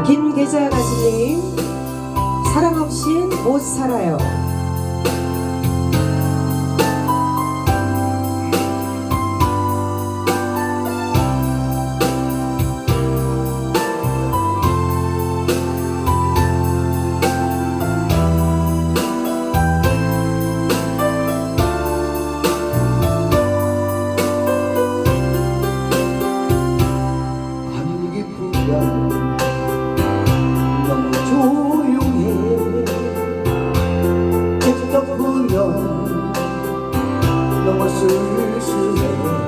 자, 김계자 가수님, 사랑 없인 못 살아요. 안기쁘면 너무 조용해 직접 보면 너무 쓸쓸해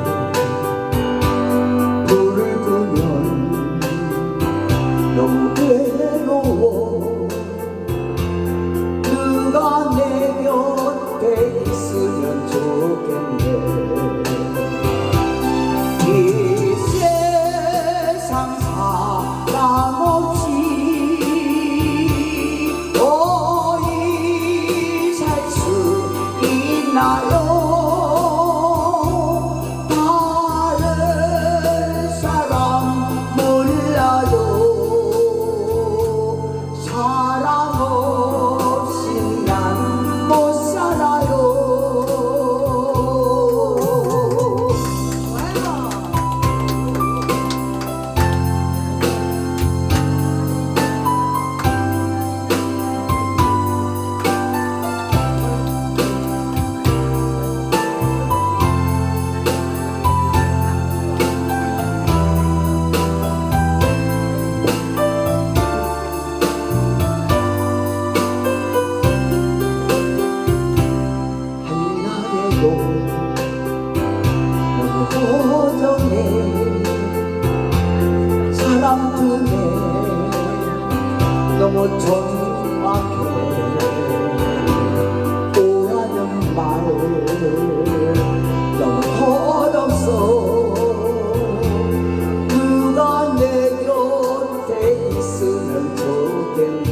나요 너무 적막해 오라는 말 너무 헛없어 누가 내 곁에 있으면 좋겠네